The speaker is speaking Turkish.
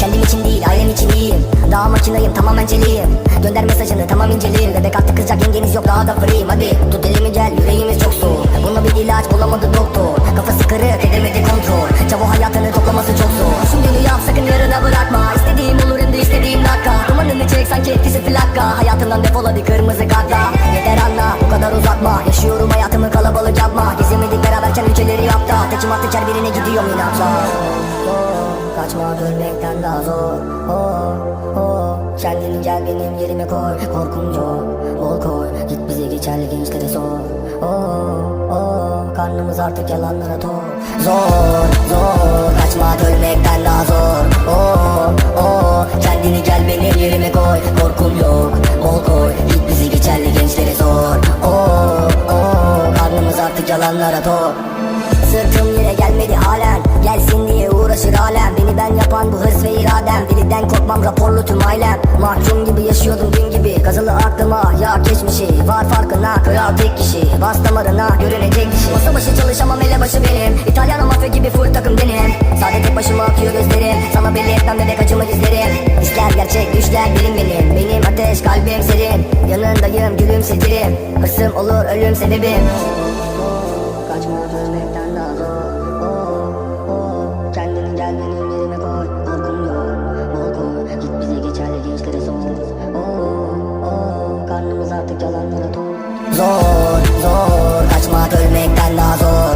Kendim için değil ailem için iyiyim. Daha makinayım tamamen celiyim. Gönder mesajını tamam inceleyin. Bebek attı kızacak yengeniz yok daha da free'yim Hadi. Tut elimi gel yüreğimiz çok soğuk. Buna bir ilaç bulamadı doktor. Kafası kırık edemedi kontrol. Çavo hayatını toplaması çok zor. Şimdi yap sakın yarına bırakma. İstediğim olur hem de istediğim dakika. Dumanını çek sanki etkisi plaka Hayatından defol hadi kırmızı kartla. Yeter anla bu kadar uzatma birine gidiyorum inatla Kaçma ölmekten daha zor. Oh, oh. Kendini gel benim yerime koy. Korkum çok bol koy. Git bizi geçerli gençlere sor. Oh, oh. Karnımız artık yalanlara tok Zor zor. Kaçma ölmekten daha zor. Oh, oh. Kendini gel benim yerime koy. Korkum yok. Bol koy. Git bizi geçerli gençlere sor. Oh, oh. Karnımız artık yalanlara tok Sırtım yere gelmedi halen. Gelsin diye uğraşır alem. Beni ben yapan bu hırs ve iradem. Deliden korkmam raporlu tüm ailem. Mahkum gibi yaşıyordum dün gibi. Kazılı aklıma ya geçmişi Var farkına kral tek kişi. Bas damarına görünecek dişi Masa başı çalışamam elebaşı benim. İtalyan mafya gibi full takım benim Sade tek başıma akıyor gözlerim. Sana belli etmem bebek acımı izlerim. İşler gerçek düşler bilim benim. Benim ateş kalbim serin. Yanındayım gülümsetirim. Hırsım olur ölüm sebebim Kaçma daha zor oh, oh. Kendini gel benim yerime koy Korkum yok koy Git bize geçerli gençlere sor oh, oh. Karnımız artık yalanlara tok Zor zor. Kaçmak ölmekten daha zor